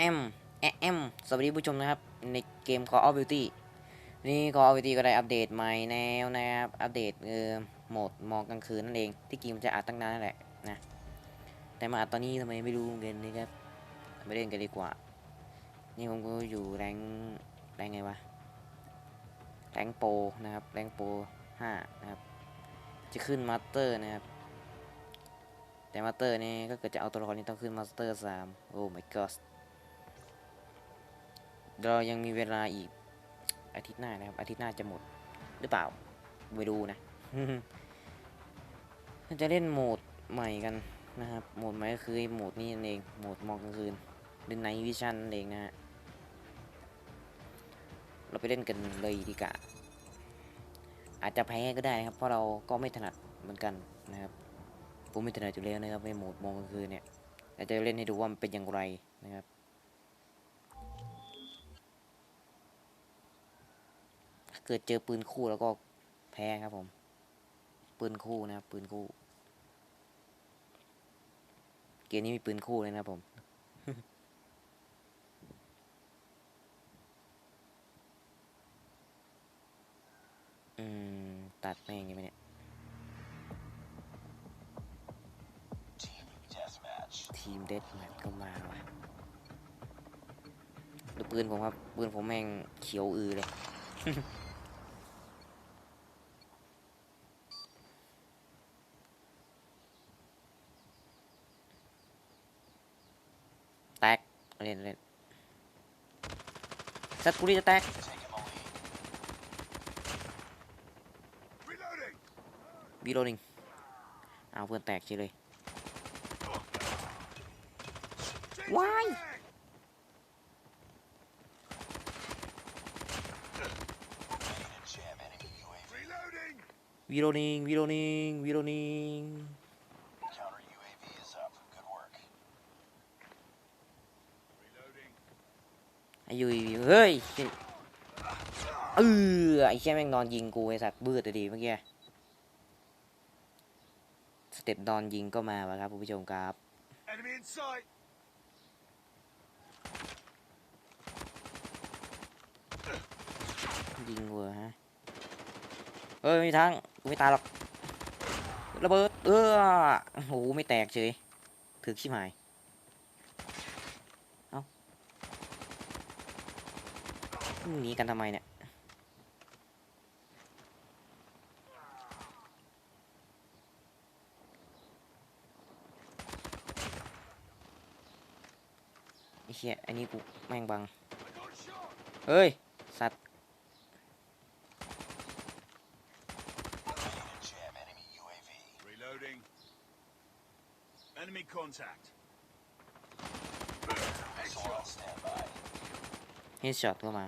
แอมแอมสวัสดีผู้ชมนะครับ ในเกม Call of Duty นี่ Call of Duty ก็ได้อัปเดตใหม่แนวนะครับ อัปเดตเออโหมดมองกลางคืนนั่นเอง ที่จริมจะอัดตั้งนานนั่นแหละนะ แต่มาอัดตอนนี้ทำไมไม่รู้เหมือนนนะครับไปเล่นกันดีกว่า นี่ผมก็อยู่แรงแรงไงวะ แรงโปรนะครับ แรงโปรห้านะครับ จะขึ้นมาสเตอร์นะครับแต่มาสเตอร์นี่ก็เกิดจะเอาตัวละครนี้ต้องขึ้นมาสเตอร์สามโอ้ my god เรายังมีเวลาอีกอาทิตย์หน้านะครับ อาทิตย์หน้าจะหมดหรือเปล่าไม่รู้นะจะเล่นโหมดใหม่กันนะครับ โหมดใหม่ก็คือโหมดนี้เอง โหมดมองกลางคืนหรือไนวิชั่นเองนะฮะ เราไปเล่นกันเลยดีกว่าอาจจะแพ้ก็ได้นะครับ เพราะเราก็ไม่ถนัดเหมือนกันนะครับ ผมไม่ถนัดอยู่แล้วนะครับในโหมดมองกลางคืนเนี่ยแต่จะเล่นให้ดูว่ามันเป็นอย่างไรนะครับ เกิดเจอปืนคู่แล้วก็แพ้ครับผม ปืนคู่นะครับปืนคู่ เกมนี้มีปืนคู่เลยนะครับผมอืม ตัดแม่งยังไงเนี่ยทีมเดดแมทก็มาว่ะดูปืนผมครับ ปืนผมแม่งเขียวอือเลย แต กเล่นเล่นสัตว์กูนี่จะแตก วีโรนิงเอาเพื่อนแตกเฉยเลย ว้าย วีโรนิงวีโรนิงวีโรนิง Counter UAV is up. Good work. ไอายุยเฮ้ยเอ อไอ้แค่แม่งนอนยิงกูไอ้สัตว์บืดอะดีเมื่อกี้สเต็ปนอนยิงก็มาวะครับคุณผู้ชมครับ Enemy in sight. ยิงเวอร์ฮะเฮ้ยไม่มีทางกูไม่ตายหรอกระเบิดเออโอ้โหไม่แตกเฉยถึกชิบหายเอ้าหนีกันทำไมเนี่ย ไอ้เหี้ยอันนี้กูแม่งบัง เฮ้ย สัตว์ Jam enemy UAV. Reloading. Enemy contact. Missile on standby. เฮดช็อตเข้ามา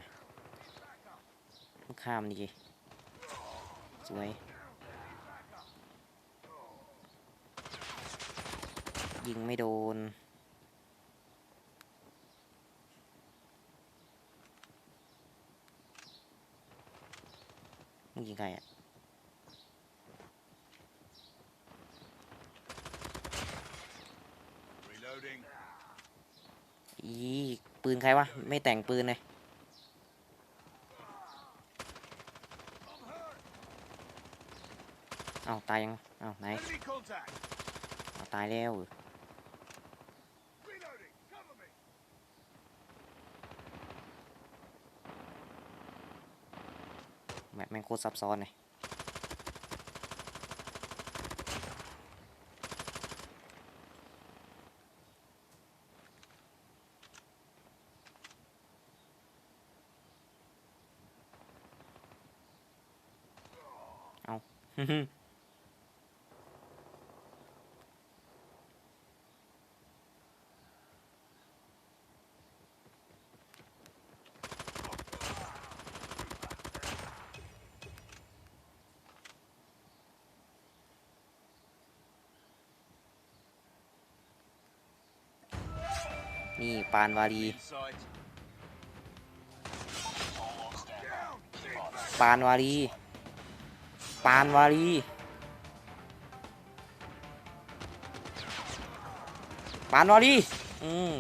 ข้ามดีสวยยิงไม่โดน มึงยิงใครอะ Reloading. อีปืนใครวะ ไม่แต่งปืนเลยเอาตายยังเอาไหน Enemy contact. เอาตายแล้ว แม่งโคตรซับซ้อนเลยเอา นี่ปานวารีปานวารีปานวารีปานวารีอืม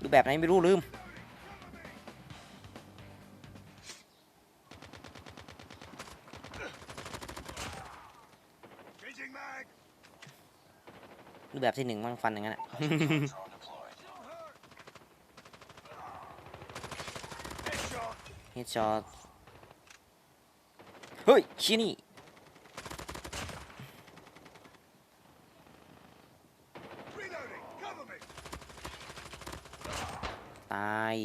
ดูแบบไหนไม่รู้ลืม Changing mag. ดูแบบที่หนึ่งมั่งฟันอย่างนั้นอะ Drone deployed. Headshot. เฮดช็อตเฮ้ยชี้นี่ Reloading. Cover me. ตาย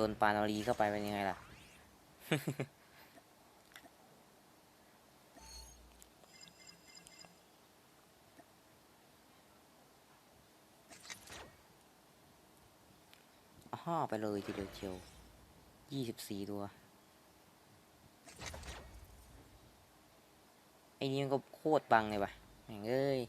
โดนปานาลีเข้าไปเป็นยังไงล่ะอ้อไปเลยทีเดียวเชียวยี่สิบสี่ตัว ไอ้นี่มันก็โคตรบังเลยว่ะแม่งเอ้ย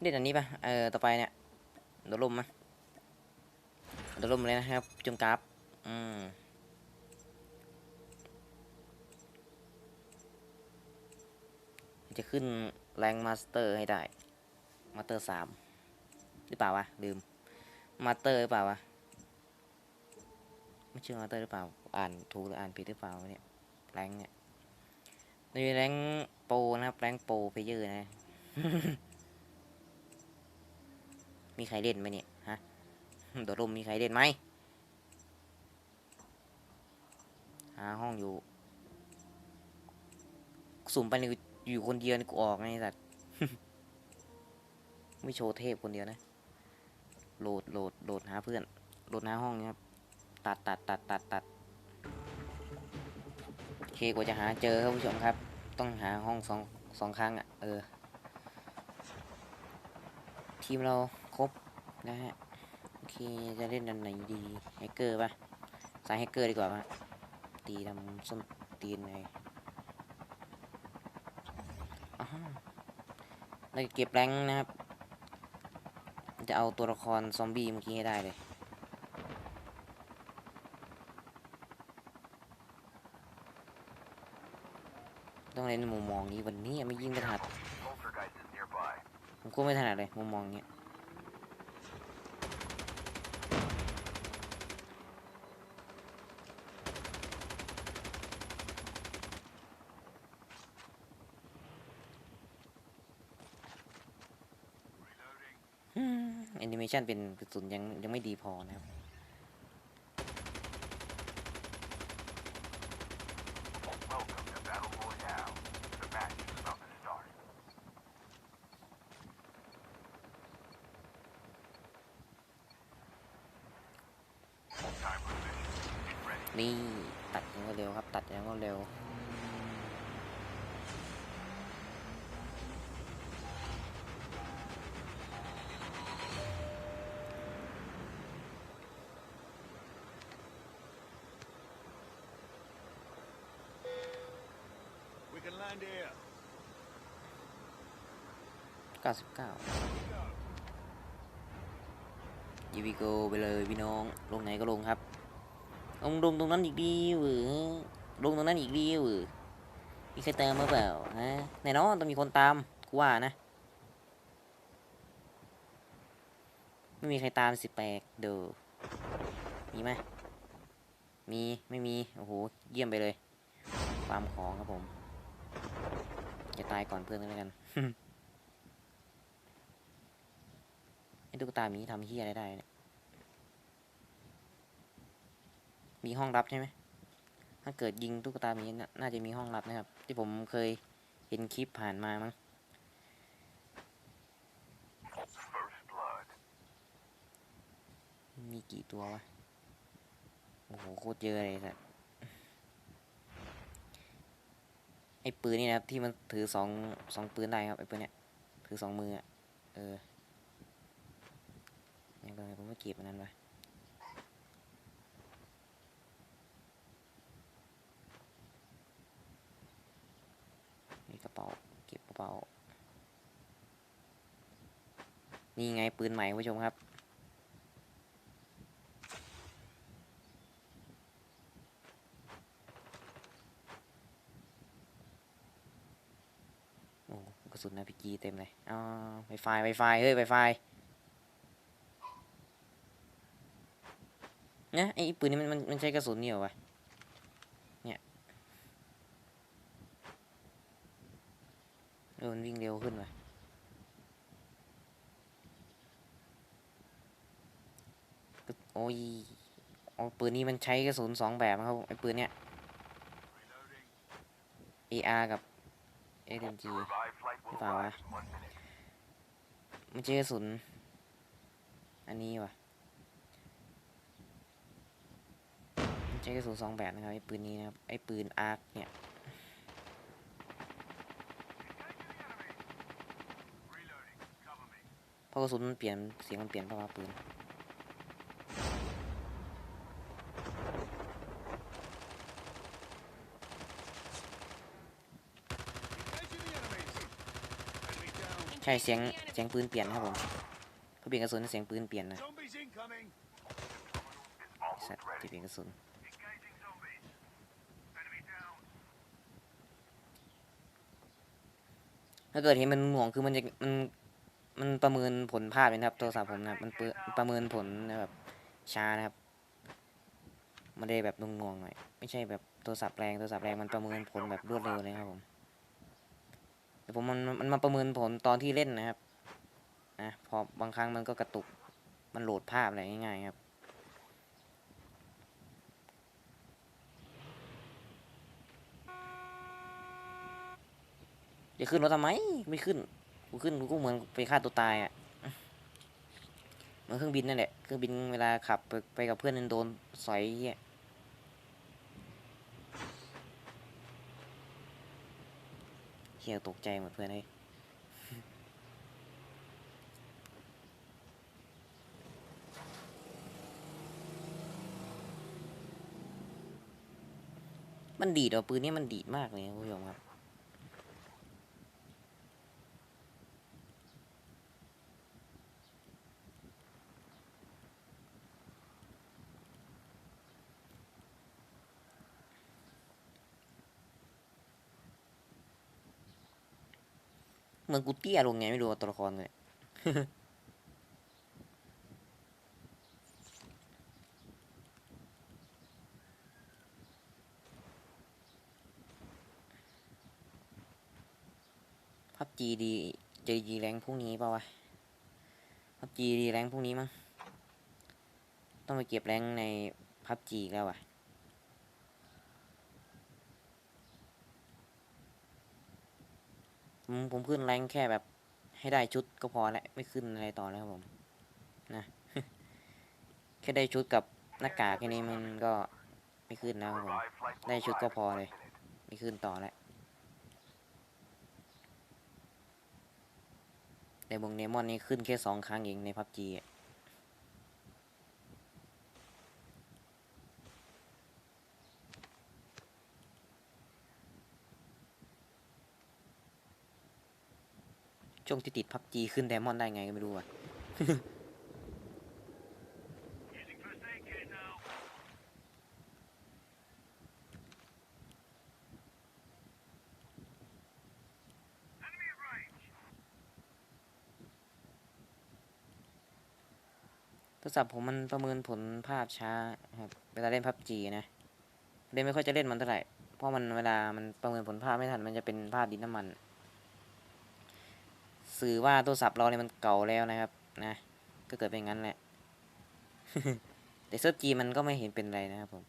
เล่นอันนี้ปะเออต่อไปเนี่ยโดดลมมะโดดลมเลยนะครับจุ่มกราฟอืมจะขึ้นแรงมาสเตอร์ให้ได้ มาสเตอร์สามหรือเปล่าวะลืม มาสเตอร์หรือเปล่าวะไม่เชื่อมาสเตอร์หรือเปล่า อ่านถูกหรืออ่านผิดหรือเปล่าเนี่ยแรงเนี่ยในแรงโปรนะครับแรงโปรเพเยอร์นะ มีใครเล่นไหมเนี่ยฮะโดดลมมีใครเล่นไหมหาห้องอยู่ สุ่มไปอยู่คนเดียวนี่กูออกไงสัตว์ไม่โชว์เทพคนเดียวนะ โหลดโหลดโหลดหาเพื่อน โหลดหาห้องนะครับ ตัดตัดตัดตัดตัดโอเคกว่าจะหาเจอครับผู้ชมครับ ต้องหาห้องสองสองครั้งอะ เออ ทีมเรา นะฮะ โอเค จะเล่นดันไหนดี แฮกเกอร์ปะสายแฮกเกอร์ดีกว่าปะตีทำส้นตีนเลยอ้าวเราจะเก็บแรงนะครับ จะเอาตัวละครซอมบี้เมื่อกี้ให้ได้เลยต้องเล่นมุมมองนี้วันนี้ไม่ยิงไม่ถนัดผมก็ไม่ถนัดเลยมุมมองเนี้ย แอนิเม ชันเป็นกระสุนยังยังไม่ดีพอนะครับ Welcome to Battle Royale. The match is about to start. นี่ตัดยังก็เร็วครับ ตัดยังก็เร็ว We can land here. 99ยีวีโกไปเลยพี่น้อง ลงไหนก็ลงครับลงลงตรงนั้นอีกดีหรือลงตรงนั้นอีกดีหรือมีใครเตามมาเปล่าฮะแน่นอนต้องมีคนตามกูว่านะ ไม่มีใครตามสิแปลกเดูมีไหมมี ไม่มี โอ้โห เยี่ยมไปเลยฟามของครับผม ตายก่อนเพื่อนกันแล้วกันไอ้ตุ๊กตาหมีทำเฮียอะไรได้เนี่ยมีห้องลับใช่ไหมถ้าเกิดยิงตุ๊กตามีน่าน่าจะมีห้องลับนะครับ ที่ผมเคยเห็นคลิปผ่านมามั้ง First blood. มีกี่ตัววะ โอ้โห โคตรเยอะเลยสัสไอ้ปืนนี่นะครับที่มันถือสองสองปืนได้ครับไอ้ปืนเนี้ยถือสองมืออะเออยังไงผมไม่เก็บอันนั้นวะนี่กระเป๋าเก็บกระเป๋านี่ไงปืนใหม่ผู้ชมครับ ระสุนนะพีจีเต็มเลยอ๋อไวไฟไวไฟเฮ้ยไวไฟเนี่ยไอ้ปืนนี่มันมันมันใช้กระสุนนี่เหรอวะเนี่ยเออมันวิ่งเร็วขึ้นว่ะโอ้ยโอ๋อปืนนี้มันใช้กระสุนสองแบบนะครับไอ้ปืนเนี้ย AR กับ SMG Revive flight will Cái vào arrive à? in one minute. มันใช้กระสุนอันนี้วะมันใช้กระสุนสองแบบนะครับไอ้ปืนนี้นะครับไอ้ปืนอาร์คเนี่ยพราะกระสุนมันเปลี่ยนเสียงมันเปลี่ยนเพราะว่าปืน Engaging the enemies. Enemy down. ใช่เสียงเสียงปืนเปลี่ยนครับผมเขาเปลี่ยนกระสุนเสียงปืนเปลี่ยนนะสัตว์ที่เปลี่ยนกระสุนถ้าเกิดเห็นมันหน่วงคือมันจะมันมันประเมินผลภาพเลยนะครับโทรศัพท์ผมนะครับมันประเมินผลแบบช้านะครับมันได้แบบหน่วงๆหน่อยไม่ใช่แบบโทรศัพท์แรงโทรศัพท์แรงมันประเมินผลแบบรวดเร็วเลยครับผม แต่ผมมันมันมาประเมินผลตอนที่เล่นนะครับนะพอบางครั้งมันก็กระตุกมันโหลดภาพอะไรง่ายๆครับจะขึ้นรถทำไมไม่ขึ้นกูขึ้นกูก็เหมือนไปฆ่าตัวตายอะ่ะเหมือนเครื่องบินนั่นแหละเครื่องบินเวลาขับไปไปกับเพื่อนโดนสอยเหี้ย เฮียตกใจหมดเพื่อนเลยมันดีดอะปืนนี้มันดีดมากเลยคุณผู้ชมครับ เหมือนกูเตี้ยลงไงไม่รู้ตัวละครเลยพับจีดีจีดีแรงพรุ่งนี้เปล่าวะพับจีดีแรงพรุ่งนี้มั้งต้องไปเก็บแรงในพับจีแล้วอะ ผมผมขึ้นแรงแค่แบบ ให้ได้ชุดก็พอแล้วไม่ขึ้นอะไรต่อแล้วครับผมนะแค่ได้ชุดกับหน้ากากแค่นี้มันก็ไม่ขึ้นแล้วครับผมได้ชุดก็พอเลย ไม่ขึ้นต่อแล้วแต่บงเนมอนนี่ขึ้นแค่สองครั้งเองในพับจี ช่วงที่ติดพับจีขึ้นไดมอนได้ไงก็ไม่รู้อะโทรศัพท์ผมมันประเมินผลภาพช้าครับเวลาเล่นพับจีนะเล่นไม่ค่อยจะเล่นมันเท่าไหร่เพราะมันเวลามันประเมินผลภาพไม่ทันมันจะเป็นภาพดินน้ำมัน สื่อว่าโทรศัพท์เราเนี่ยมันเก่าแล้วนะครับ นะ ก็เกิดเป็นงั้นแหละ แต่เซิร์ฟจีมันก็ไม่เห็นเป็นไรนะครับผม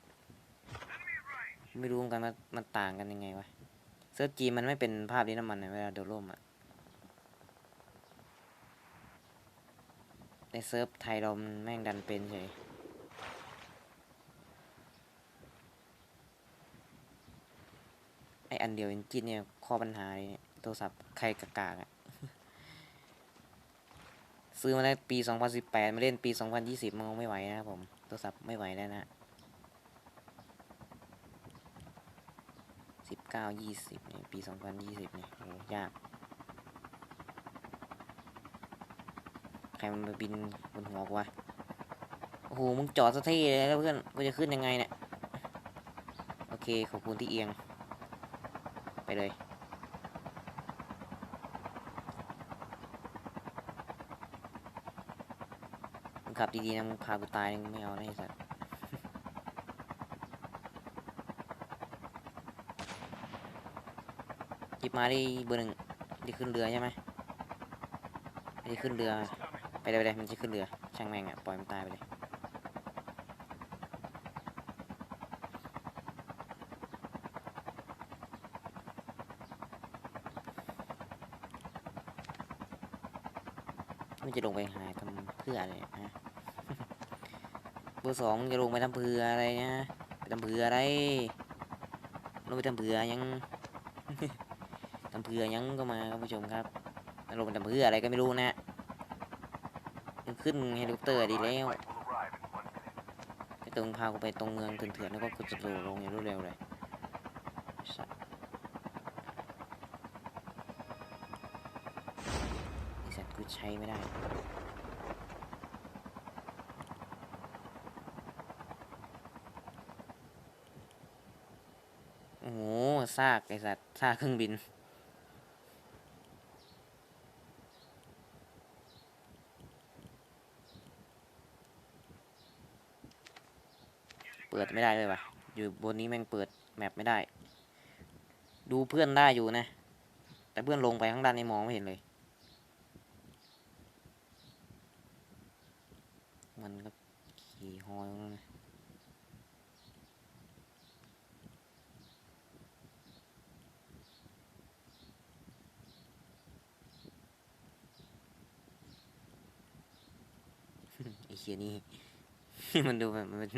ไม่รู้เหมือนกันว่ามันต่างกันยังไงวะ เซิร์ฟจีมันไม่เป็นภาพนี้น้ำมันนะเวลาโดดร่มอะในเซิร์ฟไทยเรามันแม่งดันเป็นเฉยไออันเดียวเอนจินเนี่ยข้อปัญหาเลยเนี่ยโทรศัพท์ใครกากากๆอะ ซื้อมาได้ปี 2018 มาเล่นปี 2020 มันคงไม่ไหวนะครับผมโทรศัพท์ไม่ไหวแล้วนะ19 20เนี่ยปี 2020นี่ยโหยาก ใครมันมาบินบนหัวกูวะโอ้โห มึงจอดสะเท่เลยแล้วเพื่อน กูจะขึ้นยังไงเนี่ย โอเค ขอบคุณที่เอียง ไปเลย ขับดีๆนะมึงพากูตายมึงไม่เอานะไอ้สัสหยิบมาได้เบอร์หนึ่งได้ขึ้นเรือใช่ไหมไม่ได้ขึ้นเรือ ไปเลยไปเลยมันจะขึ้นเรือ ช่างแม่งอะ ปล่อยมันตายไปเลย มันจะลงไปหาทำเพื่ออะไรฮะ เบอร์สองจะลงไปทำเพื่ออะไรนะไปทำเพื่ออะไรลงไปทำเพื่อยังทำเพื่อยังก็มาครับผู้ชมครับลงไปทำเพื่ออะไรก็ไม่รู้นะยังขึ้นเฮลิคอปเตอร์ดีแล้วไอ้ตรงพากูไปตรงเมืองเถื่อนๆแล้วก็กูจะโลงอย่างรวดเร็วเลยไอ้สัตว์กูใช้ไม่ได้ โอ้โห ซากไอสัตว์ซากเครื่องบิน เปิดไม่ได้เลยวะอยู่บนนี้แม่งเปิดแมปไม่ได้ ดูเพื่อนได้อยู่นะ แต่เพื่อนลงไปข้างด้านนี้มองไม่เห็นเลย มันก็ขี่ฮอยแล้วนะ ไอ้ เคียนี่มันดูแบบมัน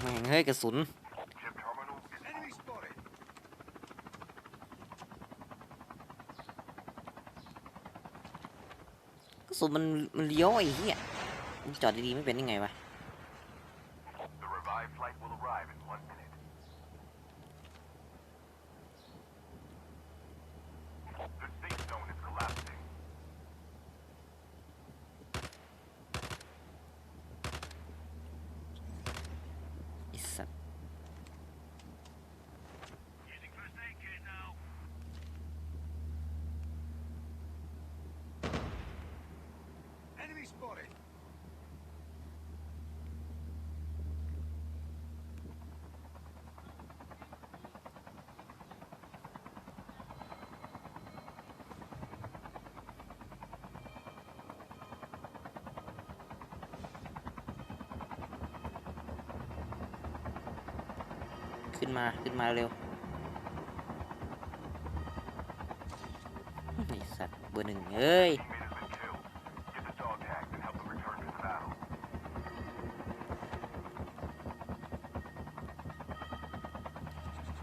แม่งเฮ้ยกระสุนกระสุนมันมันเลี้ยวไอ้เหี้ยมึงจอดดีๆไม่เป็นยังไงวะ ขึ้นมาขึ้นมาเร็วไอสัตว์เบอร์หนึ่งเอ้ย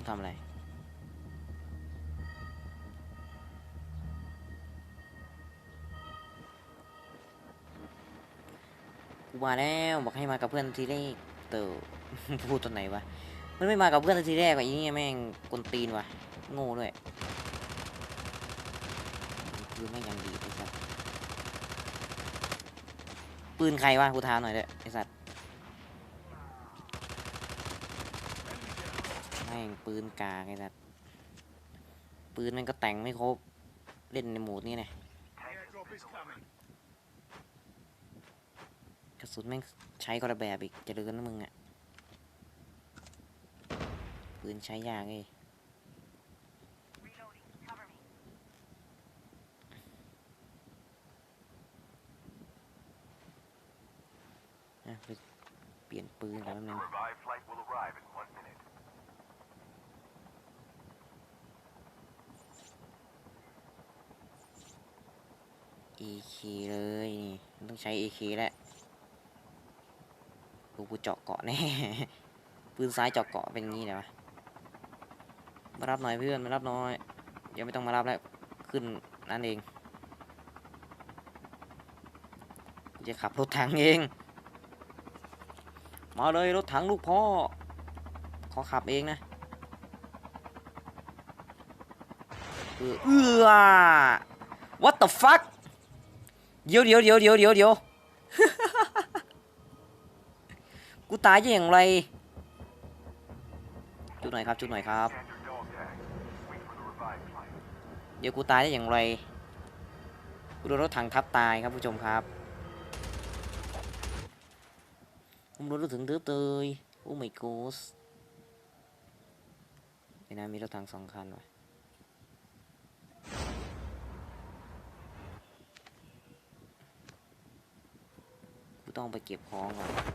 ทำอะไรกูมาแล้วบอกให้มากับเพื่อนทีแรกเตอพูดตอนไหนวะ มันไม่มากับเพื่อนทีแรกว่ะอีนี่แม่งกวนตีนว่ะโง่ด้วยปืนไม่งยังดีไอ้สัสปืนใครวะกูถามหน่อยเด้อไอ้สัสแม่งปืนกาไอ้สัสปืนมันก็แต่งไม่ครบเล่นในโหมดนี้ไงกระสุนแม่งใช้คนละแบบอีกเจะเดินนะมึงอะ ปืนใช้ยากไงอะไปเปลี่ยนปืนแป๊บนึงเอเคเลยนี่ต้องใช้เอเคแล้วดูกูเจาะเกาะแน่ปืนซ้ายเจาะเกาะเป็นงี้เลยวะ มารับหน่อยเพื่อนมารับหน่อยเดี๋ยวไม่ต้องมารับแล้วขึ้นนั่นเองจะขับรถถังเอง มาเลยรถถังลูกพ่อ ขอขับเองนะเออเอื้อ what the fuck เดี๋ยวเดี๋ยวเดี๋ยวเดี๋ยวเดี๋ยวเดี๋ยวกูตายได้อย่างไร จุดหน่อยครับ จุดหน่อยครับ ดี๋ยวกูตายได้อย่างไร กูโดนรถถังทับตายครับผู้ชมครับผมโดนรถถึงเตื้อเตยโอ้ my god เดี๋ยวนะมีรถถังสองคันว่ะกูต้องไปเก็บของก่อน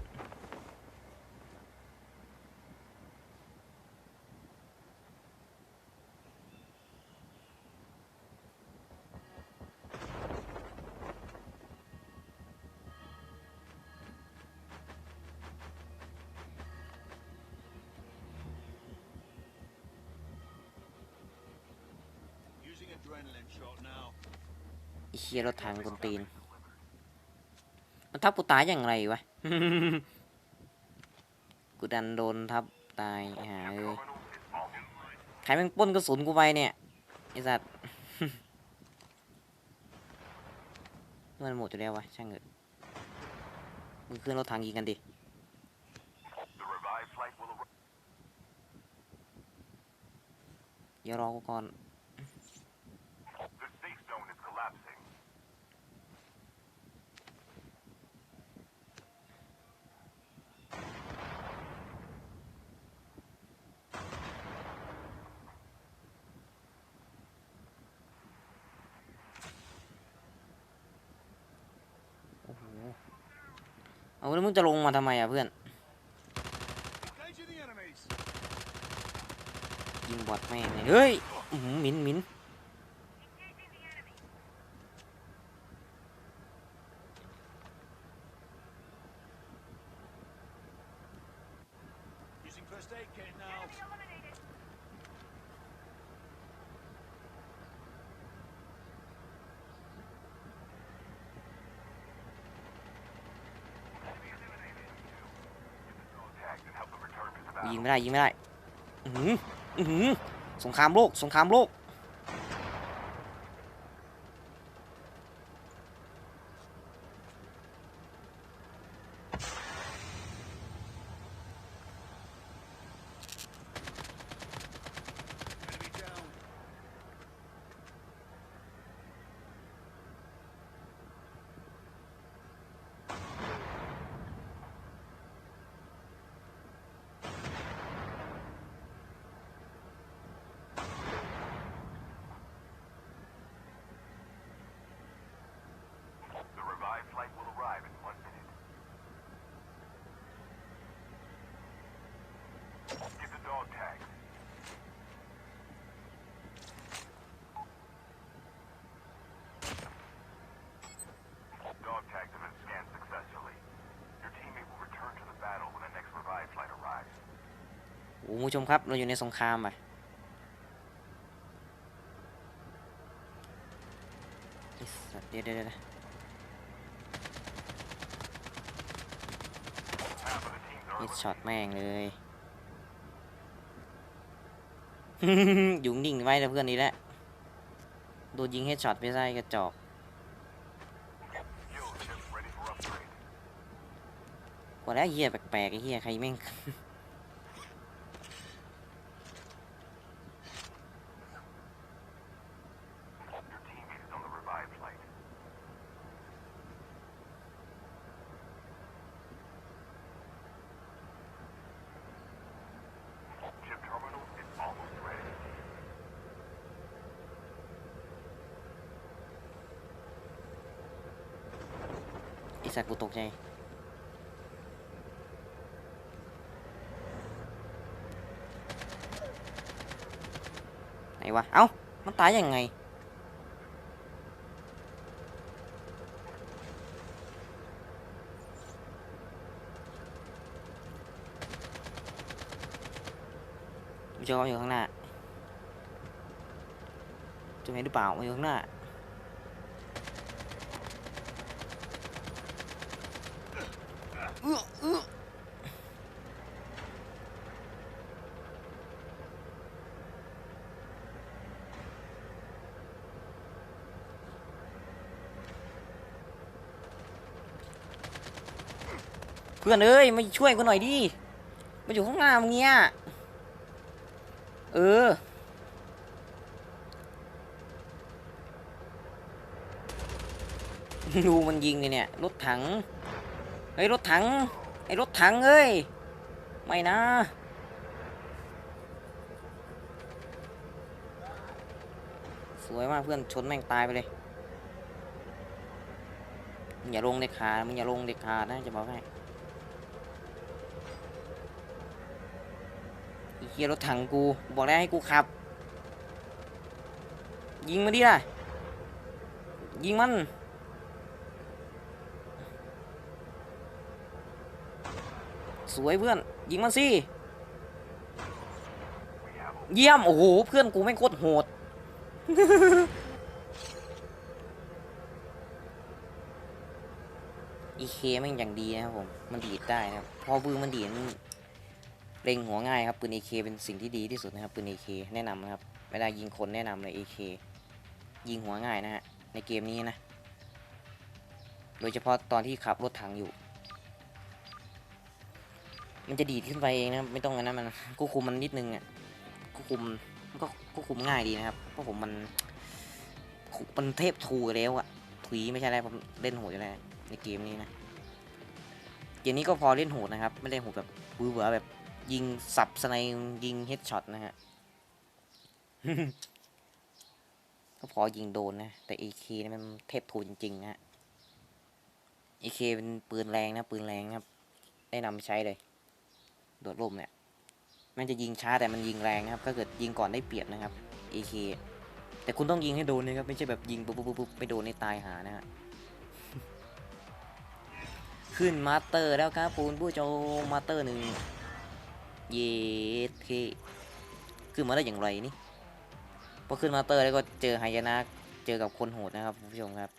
ไอ้เชียรถถังคนตีน มันทับกูตายอย่างไรวะ กูดันโดนทับตายหาเอ้ยใครแม่งป้นกระสุนกูไปเนี่ยไอ้สัตว์มันหมดอยู่แล้ววะช่างเถอะมึงขึ้นรถถังยิงกันดิเดี๋ยวรอกูก่อน The safe zone is collapsing. โอ้โห เอาแล้วมึงจะลงมาทำไมอะเพื่อน ยิงบอดแม่งเลยเฮ้ยอื้อหือหมินหมิน ยิงไม่ได้ยิงไม่ได้ อือหืออือหือสงครามโลกสงครามโลก โอ้ผู้ชมครับ เราอยู่ในสงครามอะเดี๋ยวเดี๋ยวเดี๋ยว Half of the teams are มิดช็อตแม่งเลยอยู่นิ่งไว้นะเพื่อนนี้แหละ โดนยิงให้ช็อตไปได้กระจอกกว่าแล้วเฮียแปลกๆไอ้เฮียใครแม่ง ไอสัตว์กูตกใจไหนวะเอ้ามันตายยังไง วิจารอยู่ข้างหน้าจะเห็นหรือเปล่ามันอยู่ข้างหน้า เอื้อเอื้อเพื่อนเอ้ยมาช่วยกูหน่อยดิมาอยู่ข้างหน้ามึงเนี่ยเออดูมันยิงเลยเนี่ยรถถังเฮ้ยรถถังไอ้รถถังเอ้ยไม่นะสวยมากเพื่อนชนแม่งตายไปเลยมึงอย่าลงเด็ดขาดมึงอย่าลงเด็ดขาดนะจะบอกให้ ไอ้เคียรถถังกู บอกแล้วให้กูขับ ยิงมาดิล่ะ ยิงมัน สวยเพื่อน ยิงมันสิ เยี่ยม โอ้โห เพื่อนกูไม่โคตรโหดอีเคแม่งอย่างดีนะครับผม มันดีดได้นะครับ พอปืนมันดีดมัน เล็งหัวง่ายครับปืน AK เป็นสิ่งที่ดีที่สุดนะครับปืน AK แนะนำนะครับเวลายิงคนแนะนำเลย AK ยิงหัวง่ายนะฮะในเกมนี้นะ โดยเฉพาะตอนที่ขับรถถังอยู่ มันจะดีดขึ้นไปเองนะไม่ต้องนนั้นมันควบคุมมันนิดนึงอะควบคุมมันก็ควบคุมง่ายดีนะครับเพราะผมมันมันเทพทูแล้วอะถุยไม่ใช่อะไรผมเล่นโหดอยู่แล้วในเกมนี้นะเกมนี้ก็พอเล่นโหดนะครับ ไม่ได้โหดแบบวือหวาแบบ ยิงสับสไนยิงเฮดช็อตนะฮะก็พอยิงโดนนะ แต่ AK นี่มันเทพทูจริงๆนะฮะ AK เป็นปืนแรงนะ ปืนแรงครับแนะนำไปใช้เลย โดดร่มเนี่ยมันจะยิงช้าแต่มันยิงแรงนะครับ ถ้าเกิดยิงก่อนได้เปรียบนะครับ AK แต่คุณต้องยิงให้โดนนะครับ ไม่ใช่แบบยิงปุ๊บปุ๊บปุ๊บไม่โดนในตายหานะฮะ ขึ้นมาสเตอร์แล้วครับปูนผู้โจมมาสเตอร์หนึ่ง เยสเคขึ้นมาได้อย่างไรนี่พอขึ้นมาเตอร์แล้วก็เจอไฮยานะเจอกับคนโหดนะครับคุณผู้ชมครับ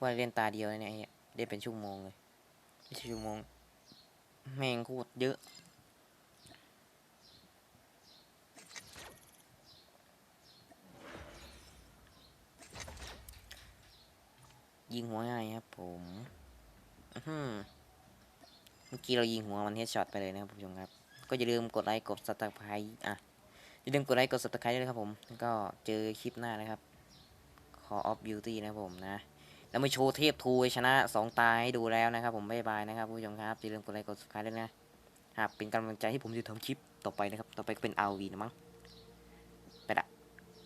ว่าเล่นตาเดียวนเนี่ยไอ้เป็นชั่วโมงเลยไม่ใช่ชั่วโมงแม่งโคตรเยอะยิงหัวง่ายครับผม เมื่อกี้เรายิงหัวมันเฮดช็อตไปเลยนะครับผู้ชมครับ ก็อย่าลืมกดไลค์กด subscribe อะอย่าลืมกดไลค์กด subscribe ด้วยครับผมแล้วก็เจอคลิปหน้านะครับ Call of Beauty นะผมนะแล้วมาโชว์เทพทูชนะสองตายให้ดูแล้วนะครับ ผมบ๊ายบายนะครับผู้ชมครับอย่าลืมกดไลค์กด subscribe ด้วยนะหากเป็นกำลังใจให้ผมจะทำคลิปต่อไปนะครับ ต่อไปก็เป็น RV นะมั้งไปละ